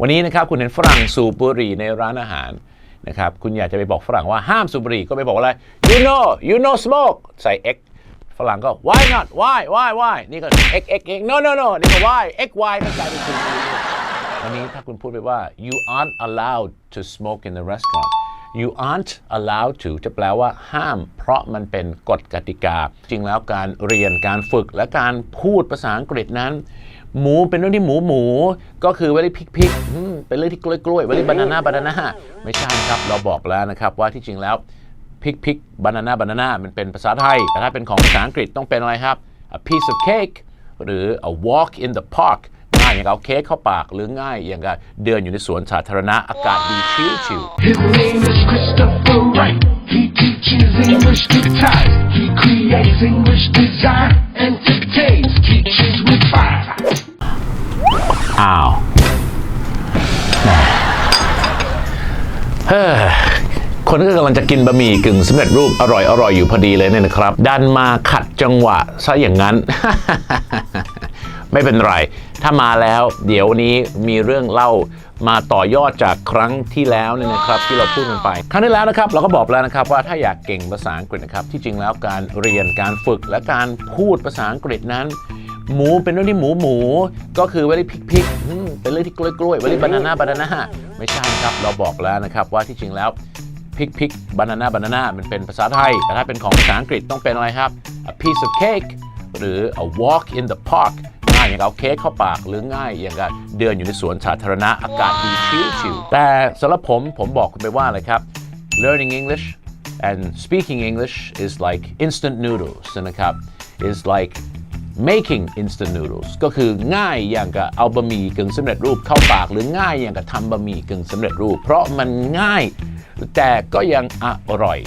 วันนี้นะครับคุณเห็นฝรั่งสูบบุหรี่ในร้านอาหารนะครับคุณอยากจะไปบอกฝรั่งว่าห้ามสูบบุหรี่ก็ไปบอกว่าอะไร you know you know smoke ใส่ x ฝรั่งก็ why not why why why นี่ก็ x x x no no no นี่ก็ why x y มันกลายเป็นคุณวันนี้ถ้าคุณพูดไปว่า you aren't allowed to smoke in the restaurant you aren't allowed to จะแปลว่าห้าม เพราะมันเป็นกฎกติกา จริงแล้วการเรียนการฝึกและการพูดภาษาอังกฤษนั้น หมูเป็นเรื่องที่หมูหมู ก็คือเวลีพริกพริกเป็นเรื่องที่กล้วยกล้วยเวลีบานาน่าบานาน่าไม่ใช่ครับเราบอกแล้วนะครับว่าที่จริงแล้วพริกพริกบานาน่าบานาน่ามันเป็นภาษาไทย แต่ถ้าเป็นของภาษาอังกฤษต้องเป็นอะไรครับ a piece of cake หรือ a walk in the park ง่ายอย่างเอาเค้กเข้าปากหรือง่ายอย่างกับเดินอยู่ในสวนสาธารณะอากาศดีชิวชิว He teaches English to Thai. He creates English design, entertains teachers with fire. อ้าวแหมเฮ้อคนก็กำลังจะกินบะหมี่กึ่งสำเร็จรูปอร่อยอร่อยอยู่พอดีเลยเนี่ยนะครับ ดันมาขัดจังหวะซะอย่างนั้น ไม่เป็นไร ถ้ามาแล้ว เดี๋ยวนี้มีเรื่องเล่า มาต่อยอดจากครั้งที่แล้วเนี่ยนะครับที่เราพูดกันไป ครั้งที่แล้วนะครับเราก็บอกแล้วนะครับว่าถ้าอยากเก่งภาษาอังกฤษนะครับที่จริงแล้วการเรียนการฝึกและการพูดภาษาอังกฤษนั้น หมูเป็นเรื่องที่หมูหมู ก็คือเวลีพริกพริกเป็นเรื่องที่กล้วยกล้วยเวลีบานาน่าบานาน่าไม่ใช่ครับเราบอกแล้วนะครับว่าที่จริงแล้วพริกพริกบานาน่าบานาน่ามันเป็นภาษาไทย แต่ถ้าเป็นของภาษาอังกฤษต้องเป็นอะไรครับ a piece of cake หรือ a walk in the park ายอย่างเอาเค้กเข้าปากหรือง่ายอย่างกับเดินอยู่ในสวนสาธารณะอากาศดีชิวๆแต่สำหรับผมผมบอกคุณไปว่าอะไรครับ learning English and speaking English is like instant noodles นะครับ is like making instant noodles ก็คือง่ายอย่างกับเอาบะหมี่กึ่งสำเร็จรูปเข้าปาก หรือง่ายอย่างกับทำบะหมี่กึ่งสำเร็จรูป เพราะมันง่ายแต่ก็ยังอร่อย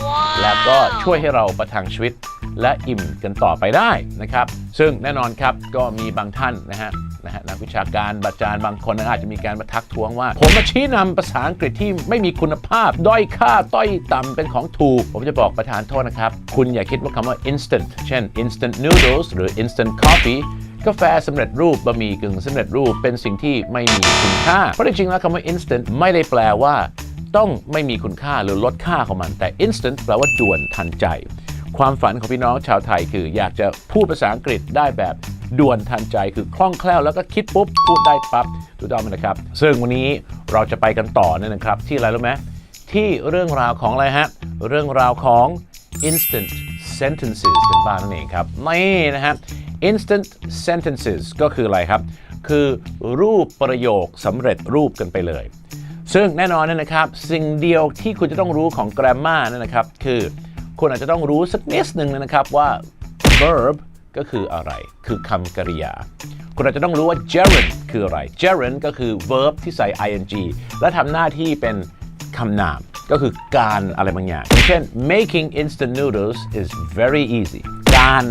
และก็ช่วยให้เราประทังชีวิต และอิ่มกันต่อไปได้นะครับ ซึ่งแน่นอนครับก็มีบางท่านนะฮะนะฮะนักวิชาการบาจารย์บางคนอาจจะมีการมาทักท้วงว่า ผมมาชี้นำภาษาอังกฤษที่ไม่มีคุณภาพ ด้อยค่าต้อยต่ำเป็นของถูก ผมจะบอกประธานโทษนะครับ คุณอย่าคิดว่าคำว่า instant เช่น instant noodles หรือ instant coffee กาแฟสำเร็จรูปบะหมี่กึ่งสำเร็จรูปเป็นสิ่งที่ไม่มีคุณค่า เพราะจริงๆแล้วคำว่า instant ไม่ได้แปลว่า ต้องไม่มีคุณค่าหรือลดค่าของมัน แต่ instant แปลว่าด่วนทันใจ ความฝันของพี่น้องชาวไทยคือ อยากจะพูดภาษาอังกฤษได้แบบด่วนทันใจคือคล่องแคล่วแล้วก็คิดปุ๊บ พูดได้ปั๊บถูกต้องไหมนะครับ ซึ่งวันนี้เราจะไปกันต่อเนี่ยนะครับ ที่อะไรรู้ไหมที่เรื่องราวของอะไรฮะ เรื่องราวของ instant sentences กันบ้างนั่นเองครับนี่นะฮะ instant sentences ก็คืออะไรครับ คือรูปประโยคสำเร็จรูปกันไปเลย ซึ่งแน่นอนเนยนะครับ สิ่งเดียวที่คุณจะต้องรู้ของ grammar นะครับ คือ คุณอาจจะต้องรู้สักนิดหนึ่งนะครับว่า verb ก็คืออะไร คือคำกริยา คุณอาจจะต้องรู้ว่า gerund คืออะไร gerund ก็คือ verb ที่ใส่ ing และทำหน้าที่เป็นคำนาม ก็คือการอะไรบางอย่างอย่าง เช่น making instant noodles is very easy การ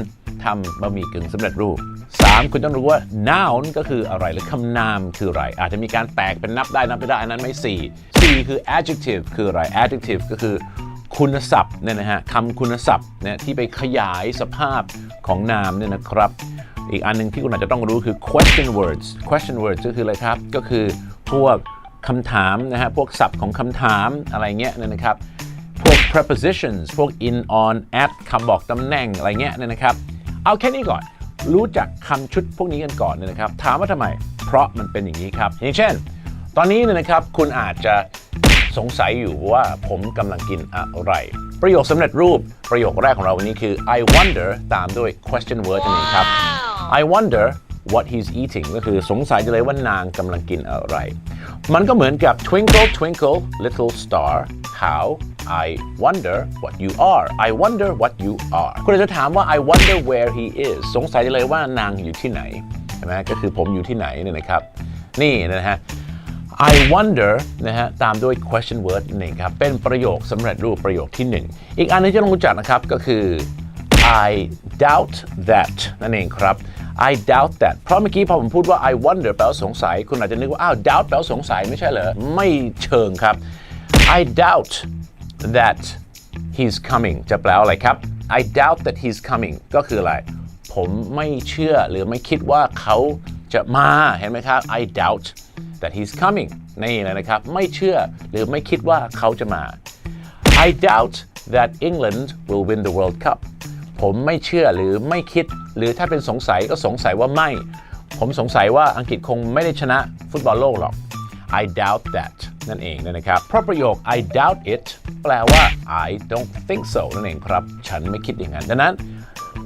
ทำบะหมี่กึ่งสำเร็จรูป 3. คุณต้องรู้ว่า noun ก็คืออะไรหรือคำนามคืออะไร อาจจะมีการแตกเป็นนับได้นับไม่ได้อันนั้นไม่ 4 4 คือ adjective คืออะไร adjective ก็คือ คุณศัพท์เนี่ยนะฮะคำคุณศัพท์เนี่ยที่ไปขยายสภาพของนามเนี่ยนะครับ อีกอันหนึงที่คุณอาจจะต้องรู้คือ question words question words ก็คืออะไรครับ ก็คือพวกคำถามนะฮะพวกศัพท์ของคำถามอะไรเงี้ยเนี่ยนะครับพวก prepositions พวก in on at คำบอกตำแหน่งอะไรเงี้ยเนี่ยนะครับ เอาแค่นี้ก่อน รู้จักคำชุดพวกนี้กันก่อนเนี่ยนะครับ ถามว่าทำไม เพราะมันเป็นอย่างนี้ครับ อย่างเช่น ตอนนี้เนี่ยนะครับคุณอาจจะ สงสัยอยู่ว่าผมกำลังกินอะไร ประโยคสำเร็จรูปประโยคแรกของเราวันนี้คือ I wonder ตามด้วย question word นั่นเองครับ I wonder what he's eating ก็คือสงสัยจะเลยว่านางกำลังกินอะไร มันก็เหมือนกับ twinkle twinkle little star how I wonder what you are I wonder what you are คุณอาจจะถามว่า I wonder where he is สงสัยจะเลยว่านางอยู่ที่ไหนใช่ไหมก็คือผมอยู่ที่ไหนเนี่ยนะครับ นี่นะฮะ I wonder นะฮะตามด้วย question word นั่งครับ เป็นประโยคสำเร็จรูปประโยคที่ 1 อีกอันนึงที่ต้องรู้จักนะครับก็คือ I doubt that นั่นเองครับ I doubt that เพราะเมื่อกี้พอผมพูดว่า I wonder แปลว่าสงสัย คุณอาจจะนึกว่า อ้าว doubt แปลว่าสงสัยไม่ใช่เหรอ ไม่เชิงครับ I doubt that he's coming จะแปลว่าอะไรครับ I doubt that he's coming ก็คืออะไร ผมไม่เชื่อหรือไม่คิดว่าเขาจะมา เห็นไหมครับ I doubt that he's coming นี่เลยนะครับ ไม่เชื่อหรือไม่คิดว่าเขาจะมา I doubt that England will win the World Cup ผมไม่เชื่อหรือไม่คิด หรือถ้าเป็นสงสัยก็สงสัยว่าไม่ ผมสงสัยว่าอังกฤษคงไม่ได้ชนะฟุตบอลโลกหรอก I doubt that นั่นเองนะครับ เพราะประโยค I doubt it แปลว่า I don't think so นั่นเองครับ ฉันไม่คิดอย่างนั้น ดังนั้น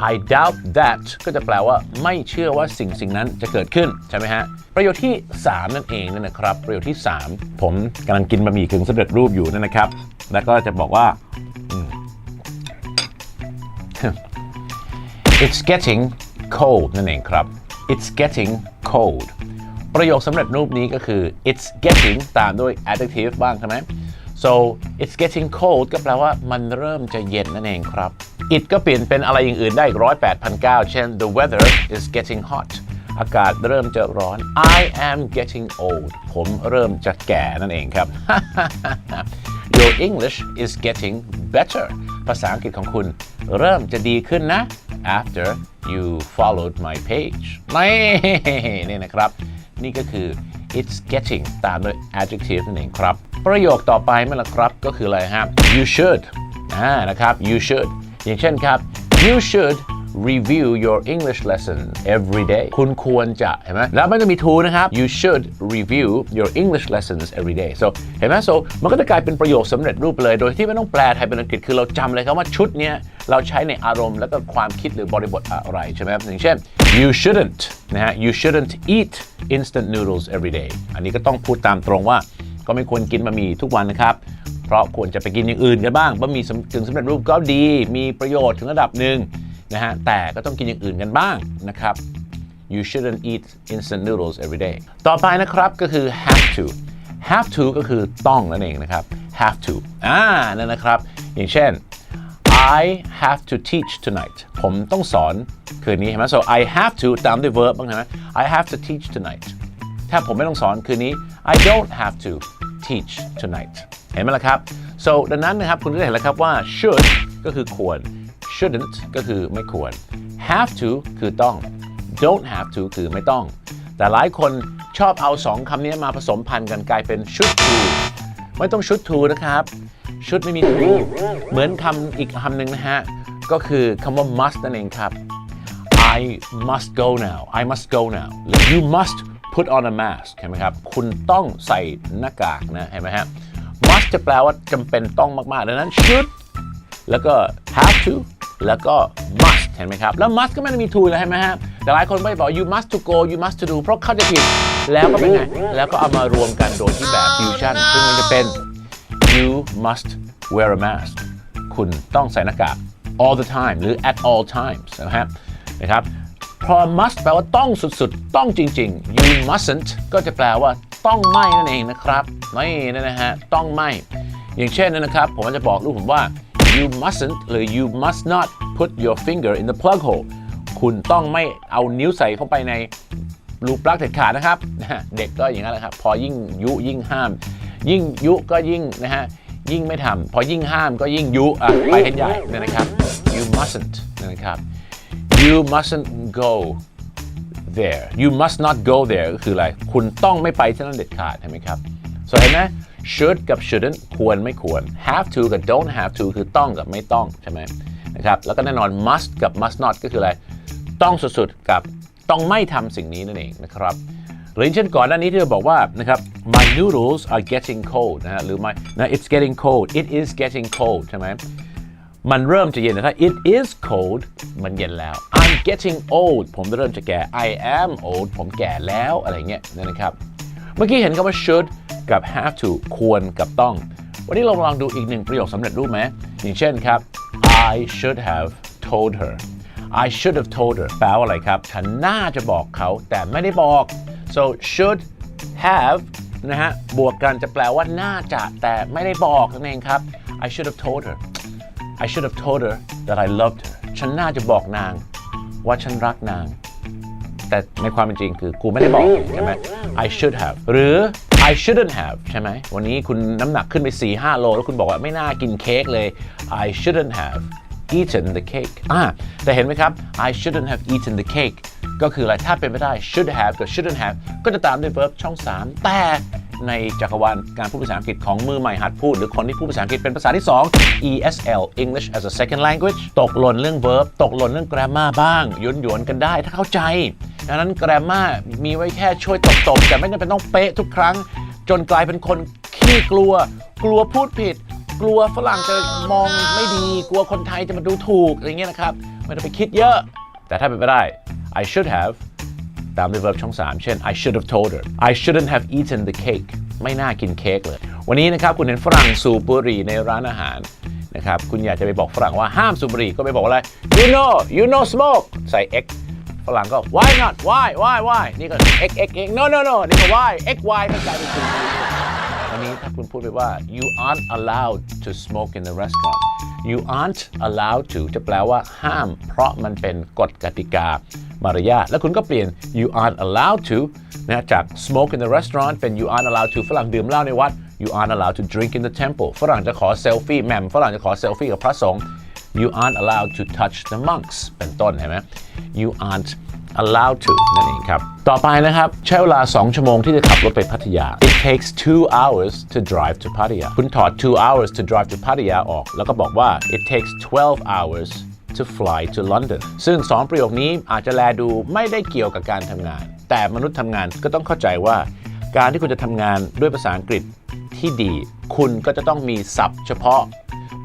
I doubt that ก็จะแปลว่าไม่เชื่อว่าสิ่งสิ่งนั้นจะเกิดขึ้น ใช่ไหมฮะ ประโยคที่ 3 นั่นเองนั่นนะครับ ประโยคที่ 3 ผมกำลังกินบะหมี่กึ่งสำเร็จรูปอยู่นั่นนะครับ แล้วก็จะบอกว่า It's getting cold นั่นเองครับ It's getting cold ประโยคสำเร็จรูปนี้ก็คือ it's getting ตามด้วย adjective บ้างใช่ไหม so it's getting cold ก็แปลว่ามันเริ่มจะเย็นนั่นเองครับ it ก็เปลี่ยนเป็นอะไรอย่างอื่นได้อีกร้อยแปดพันเก้าเช่น the weather is getting hot อากาศเริ่มจะร้อน I am getting old ผมเริ่มจะแก่นั่นเองครับ Your English is getting better ภาษาอังกฤษของคุณเริ่มจะดีขึ้นนะ after you followed my page นี่นี่นะครับ นี่ก็คือ it's getting ตามด้วย adjective นั่นเองครับ ประโยคต่อไปมั้ยล่ะครับก็คืออะไรฮะ you should อ่านะครับ you should อย่างเช่นครับ you should review your English lesson every day คุณควรจะเห็นไหมแล้วมันจะมี to นะครับ you should review your English lessons every day so เห็นไหม so มันก็จะกลายเป็นประโยคสำเร็จรูปไปเลย โดยที่ไม่ต้องแปลไทยเป็นอังกฤษ คือเราจำเลยครับว่าชุดเนี้ยเราใช้ในอารมณ์แล้วก็ความคิดหรือบริบทอะไรใช่ไหมครับอย่างเช่น you shouldn't นะฮะ you shouldn't eat instant noodles every day อันนี้ก็ต้องพูดตามตรงว่า ก็ไม่ควรกินบะหมี่ทุกวันนะครับ เพราะควรจะไปกินอย่างอื่นกันบ้างบะหมี่สำกึ่งสำเร็จรูปก็ดี มีประโยชน์ถึงระดับหนึ่งนะฮะแต่ก็ต้องกินอย่างอื่นกันบ้างนะครับ you shouldn't eat instant noodles every day ต่อไปนะครับก็คือ have to have to ก็คือต้องนั่นเองนะครับ have to อ่านั่นนะครับ อย่างเช่น I have to teach tonight ผมต้องสอนคืนนี้เห็นไหม so I have to ตามด้วย verb บ้างใช่ไหม I have to teach tonight ถ้าผมไม่ต้องสอนคืนนี้ I don't have to teach tonight เห็นไหมล่ะครับ so ดังนั้นนะครับคุณก็จะเห็นแล้วครับว่า should ก็คือควร shouldn't ก็คือไม่ควร have to คือต้อง don't have to คือไม่ต้อง แต่หลายคนชอบเอาสองคำนี้มาผสมพันธุ์กันกลายเป็น should to ไม่ต้อง should to นะครับ should ไม่มี to เหมือนคำอีกคำหนึ่งนะฮะ ก็คือคำว่า must นั่นเองครับ I must go now I must go now หรือ you must put on a mask เห็นไหมครับ คุณต้องใส่หน้ากากนะ เห็นไหมฮะ จะแปลว่าจำเป็นต้องมากๆดังนั้น should แล้วก็ have to แล้วก็ must เห็นไหมครับ แล้ว must ก็ไม่ได้มี to เลยเห็นไหมฮะแต่หลายคนไม่บอก you must to go you must to do เพราะเข้าใจผิดแล้วก็เป็นไง แล้วก็เอามารวมกันโดยที่แบบ fusion ซึ่งมันจะเป็น you must wear a mask คุณต้องใส่หน้ากาก all the time หรือ at all times นะครับนะครับเพราะ must แปลว่าต้องสุดๆ ต้องจริง ๆ you mustn't ก็จะแปลว่า ต้องไม่นั่นเองนะครับนี่นั่นนะฮะต้องไม่ อย่างเช่นนะครับ ผมจะบอกลูกผมว่า you mustn't หรือ you must not put your finger in the plug hole คุณต้องไม่เอานิ้วใส่เข้าไปในรูปลักเด็ดขาดนะครับ เด็กก็อย่างนั้นแหละครับ พอยิ่งยุยิ่งห้าม ยิ่งยุก็ยิ่งนะฮะ ยิ่งไม่ทำพอยิ่งห้ามก็ยิ่งยุอะไปกันใหญ่นะครับ you mustn't นะครับ you mustn't go there you must not go there ก็คืออะไร คุณต้องไม่ไปที่นั่นเด็ดขาดเห็นไหมครับ so เห็นไหม should กับ shouldn't ควรไม่ควร have to กับ don't have to คือต้องกับไม่ต้องใช่ไหมนะครับ แล้วก็แน่นอน must กับ must not ก็คืออะไร ต้องสุดๆ กับต้องไม่ทำสิ่งนี้นั่นเองนะครับหรือเช่นก่อนหน้านี้ที่เราบอกว่านะครับ my noodles are getting cold นะฮะหรือ my นะ it's getting cold it is getting cold ใช่ไหม มันเริ่มจะเย็นนะถ้า it is cold มันเย็นแล้ว I'm getting old ผมเริ่มจะแก่ I am old ผมแก่แล้วอะไรเงี้ยนะครับ เมื่อกี้เห็นคำว่า should กับ have to ควรกับต้อง วันนี้เราลองดูอีกหนึ่งประโยคสำเร็จรูปไหม อย่างเช่นครับ I should have told her I should have told her แปลว่าอะไรครับ ฉันน่าจะบอกเขาแต่ไม่ได้บอก so should have นะฮะ บวกกันจะแปลว่าน่าจะแต่ไม่ได้บอกนั่นเองครับ I should have told her I should have told her that I loved her ฉันน่าจะบอกนางว่าฉันรักนาง แต่ในความเป็นจริงคือกูไม่ได้บอกใช่ไหม I should have หรือ I shouldn't have ใช่ไหม วันนี้คุณน้ำหนักขึ้นไป 4-5 โล แล้วคุณบอกว่าไม่น่ากินเค้กเลย I shouldn't have eaten the cake อ่าแต่เห็นไหมครับ I shouldn't have eaten the cake ก็คืออะไรถ้าเป็นไม่ได้ should have กับ shouldn't have ก็จะตามด้วย verb ช่อง 3 แต่ในจักรวาลการพูดภาษาอังกฤษของมือใหม่หัดพูด หรือคนที่พูดภาษาอังกฤษเป็นภาษาที่ 2 ESL English as a second language ตกหล่นเรื่อง verb ตกหล่นเรื่อง grammar บ้างหยวนหยวนๆกันได้ถ้าเข้าใจ ดังนั้น grammar มีไว้แค่ช่วยตบๆแต่ไม่จำเป็นต้องเป๊ะทุกครั้ง จนกลายเป็นคนขี้กลัว กลัวพูดผิด กลัวฝรั่งจะมองไม่ดี กลัวคนไทยจะมาดูถูกอะไรเงี้ยนะครับไม่ต้องไปคิดเยอะ แต่ถ้าเป็นไปได้ I should have ตามด้วย verb ช่อง 3 เช่น I should have told her I shouldn't have eaten the cake ไม่น่ากินเค้กเลย วันนี้นะครับคุณเห็นฝรั่งสูบบุหรี่ในร้านอาหารนะครับคุณอยากจะไปบอกฝรั่งว่าห้ามสูบบุหรี่ก็ไปบอกว่าอะไร you know you know smoke ใส่ x ฝรั่งก็ why not why why why นี่ก็ x x x no no no นี่ก็ why x y มันกลายเป็น บุหรี่ วันนี้ถ้าคุณพูดไปว่า you aren't allowed to smoke in the restaurant you aren't allowed to จะแปลว่าห้าม เพราะมันเป็นกฎกติกามารยาทแล้วคุณก็เปลี่ยน you aren't allowed to นะจาก smoke in the restaurant เป็น you aren't allowed to ฝรั่งดื่มเหล้าในวัด you aren't allowed to drink in the temple ฝรั่งจะขอเซลฟี่แหม่มฝรั่งจะขอเซลฟี่กับพระสงฆ์ you aren't allowed to touch the monks เป็นต้นเห็นไหม you aren't allowed to นั่นเองครับ ต่อไปนะครับ ใช้เวลา 2 ชั่วโมงที่จะขับรถไปพัทยา it takes two hours to drive to Pattaya คุณถอด two hours to drive to Pattaya ออก แล้วก็บอกว่า it takes 12 hours to fly to London ซึ่ง 2 ประโยคนี้อาจจะแลดูไม่ได้เกี่ยวกับการทำงาน แต่มนุษย์ทำงานก็ต้องเข้าใจว่า การที่คุณจะทำงานด้วยภาษาอังกฤษที่ดี คุณก็จะต้องมีศัพท์เฉพาะ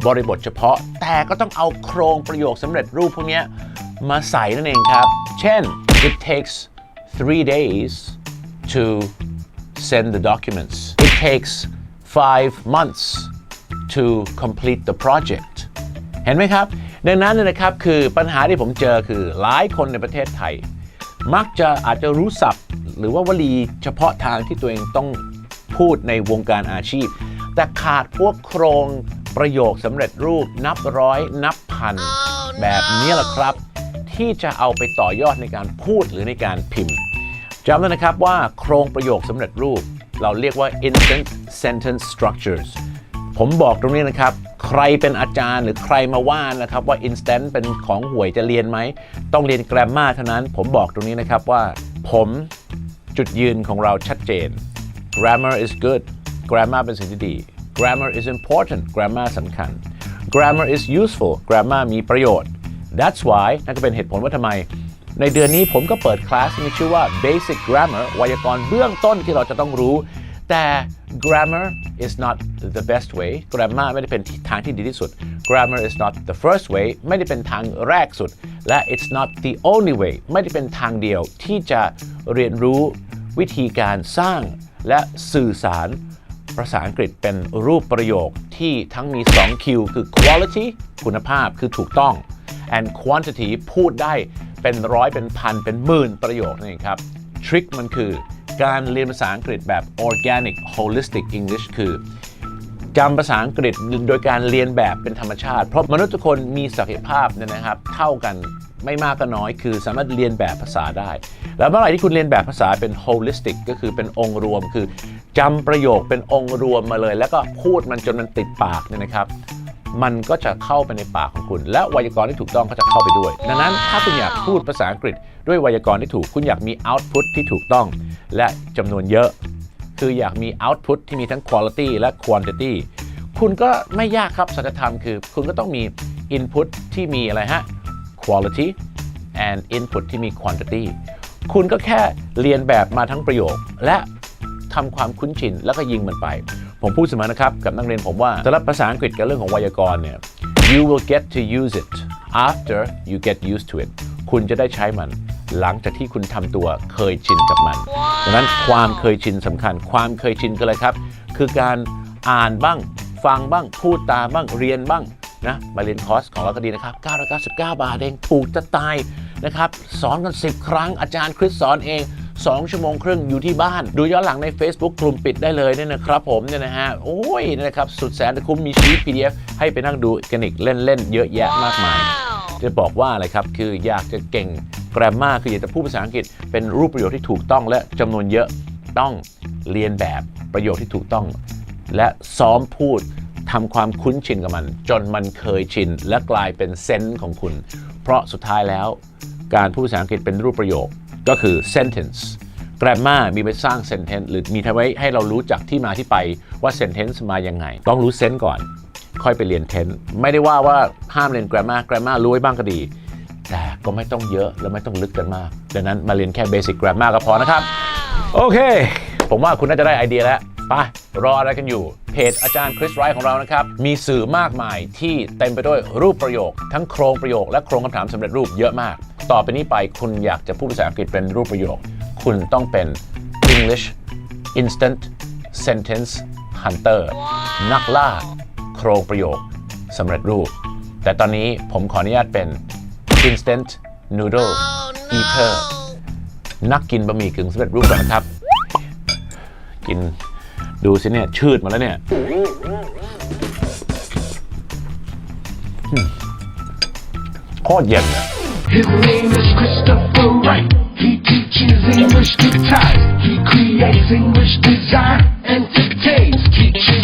บริบทเฉพาะ แต่ก็ต้องเอาโครงประโยคสำเร็จรูปพวกนี้มาใส่นั่นเองครับ ช่น it takes three days to send the documents it takes five months to complete the project เห็นไหมครับ ดังนั้นเนยนะครับคือปัญหาที่ผมเจอคือหลายคนในประเทศไทย มักจะอาจจะรู้ศัพท์ หรือว่าวลีเฉพาะทางที่ตัวเองต้องพูดในวงการอาชีพ แต่ขาดพวกโครงประโยคสำเร็จรูปนับร้อยนับพันแบบนี้แหละครับ ที่จะเอาไปต่อยอดในการพูดหรือในการพิมพ์จำไว้นะครับว่าโครงประโยคสำเร็จรูป เราเรียกว่า instant sentence structures ผมบอกตรงนี้นะครับ ใครเป็นอาจารย์หรือใครมาว่านะครับว่า instant เป็นของห่วยจะเรียนไหม ต้องเรียน grammar เท่านั้น ผมบอกตรงนี้นะครับว่า ผมจุดยืนของเราชัดเจน grammar is good grammar เป็นสิ่งที่ดี grammar is important grammar สำคัญ grammar is useful grammar มีประโยชน์ that's why นั่นก็เป็นเหตุผลว่าทำไม ในเดือนนี้ผมก็เปิดคลาสที่มีชื่อว่า basic grammar ไวยากรณ์เบื้องต้นที่เราจะต้องรู้แต่ grammar is not the best way grammar ไม่ได้เป็นทางที่ดีที่สุด grammar is not the first way ไม่ได้เป็นทางแรกสุด และ it's not the only way ไม่ได้เป็นทางเดียวที่จะเรียนรู้วิธีการสร้างและสื่อสารภาษาอังกฤษเป็นรูปประโยคที่ทั้งมี 2 Q คือ quality คุณภาพคือถูกต้อง and quantity พูดได้เป็นร้อยเป็นพันเป็นหมื่นประโยคนั่นเองครับทริคมันคือการเรียนภาษาอังกฤษแบบ organic holistic English คือจำภาษาอังกฤษโดยการเรียนแบบเป็นธรรมชาติ เพราะมนุษย์ทุกคนมีศักยภาพเนี่ยนะครับ เท่ากันไม่มากก็น้อย คือสามารถเรียนแบบภาษาได้ แล้วเมื่อไหร่ที่คุณเรียนแบบภาษาเป็น holistic ก็คือเป็นองค์รวม คือจำประโยคเป็นองค์รวมมาเลย แล้วก็พูดมันจนมันติดปากเนี่ยนะครับ มันก็จะเข้าไปในปากของคุณ และไวยากรณ์ที่ถูกต้องก็จะเข้าไปด้วย ดังนั้นถ้าคุณอยากพูดภาษาอังกฤษ ด้วยไวยากรณ์ที่ถูกคุณอยากมี output ที่ถูกต้อง และจำนวนเยอะ คืออยากมี output ที่มีทั้ง quality และ quantity คุณก็ไม่ยากครับสัจธรรมคือ คุณก็ต้องมี input ที่มีอะไรฮะ quality and input ที่มี quantity คุณก็แค่เรียนแบบมาทั้งประโยค และทำความคุ้นชินแล้วก็ยิงมันไป ผมพูดเสมอนะครับ กับนักเรียนผมว่าสำหรับภาษาอังกฤษกับเรื่องของไวยากรณ์เนี่ย you will get to use it after you get used to it คุณจะได้ใช้มันหลังจากที่คุณทำตัวเคยชินกับมันดังนั้นความเคยชินสำคัญ ความเคยชินคืออะไรครับ คือการอ่านบ้าง ฟังบ้าง พูดตามบ้าง เรียนบ้างนะมาเรียนคอร์สของเราก็ดีนะครับ 999 บาทเอง ถูกจะตายนะครับ สอนกัน 10 ครั้ง อาจารย์คริสสอนเอง 2 ชั่วโมงครึ่งอยู่ที่บ้าน ดูย้อนหลังใน Facebook กลุ่มปิดได้เลยเนี่ยนะครับผมเนี่ยนะฮะโอ้ยนะครับสุดแสนจะคุ้มมีชีต PDF ให้ไปนั่งดูกันอีกเล่นๆเยอะแยะมากมายจะบอกว่าอะไรครับ คืออยากจะเก่ง grammar คืออยากจะพูดภาษาอังกฤษเป็นรูปประโยคที่ถูกต้องและจำนวนเยอะต้องเรียนแบบประโยคที่ถูกต้อง และซ้อมพูดทำความคุ้นชินกับมัน จนมันเคยชิน และกลายเป็นเซนส์ของคุณ เพราะสุดท้ายแล้ว การพูดภาษาอังกฤษเป็นรูปประโยค ก็คือ sentence grammar มีไว้สร้าง sentence หรือมีไว้ให้เรารู้จักที่มาที่ไปว่า sentence มายังไง ต้องรู้ sense ก่อน ค่อยไปเรียน tense ไม่ได้ว่าว่าห้ามเรียน grammar grammar รู้ไว้บ้างก็ดี แต่ก็ไม่ต้องเยอะและไม่ต้องลึกกันมาก ดังนั้นมาเรียนแค่ basic grammar ก็พอนะครับ โอเค ผมว่าคุณน่าจะได้ไอเดียแล้ว ไปรออะไรกันอยู่ เพจอาจารย์คริสไรของเรานะครับ มีสื่อมากมายที่เต็มไปด้วยรูปประโยค ทั้งโครงประโยคและโครงคำถามสำเร็จรูปเยอะมาก ต่อไปนี้ไปคุณอยากจะพูดภาษาอังกฤษเป็นรูปประโยค คุณต้องเป็น English Instant Sentence Hunter นักล่า โครงประโยคสำเร็จรูป แต่ตอนนี้ผมขออนุญาตเป็น Instant Noodle Eater นักกินบะหมี่กึ่งสำเร็จรูปก่อนนะครับ กิน ดูสิเนี่ยชืดมาแล้วเนี่ยโคตรเย็นอะ His name is Christopher Wright. He teaches English guitar. He creates English design entertains. Teaches